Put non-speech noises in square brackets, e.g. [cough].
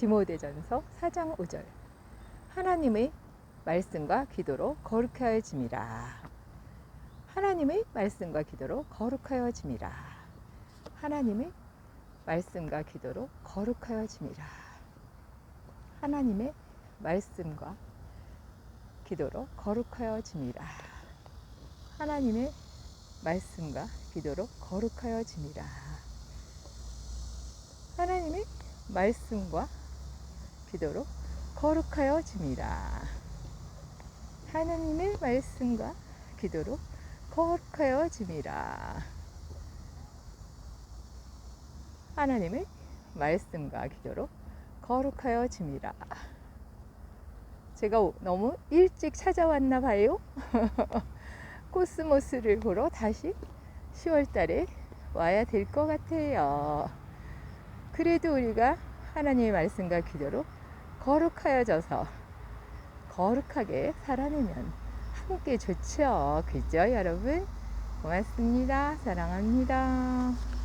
디모데전서 4장 5절. 하나님의 말씀과 기도로 거룩하여짐이라. 하나님의 말씀과 기도로 거룩하여짐이라. 하나님의 말씀과 기도로 거룩하여짐이라. 하나님의 말씀과 기도로 거룩하여짐이라. 하나님의 말씀과 기도로 거룩하여짐이라. 하나님의 말씀과 기도로 거룩하여짐이라 하나님의 말씀과 기도로 거룩하여짐이라 하나님의 말씀과 기도로 거룩하여짐이라 제가 너무 일찍 찾아왔나 봐요. [laughs] 코스모스를 보러 다시 10월 달에 와야 될 것 같아요. 그래도 우리가 하나님의 말씀과 기도로 거룩하여져서 거룩하게 살아내면 함께 좋죠. 그죠, 여러분? 고맙습니다. 사랑합니다.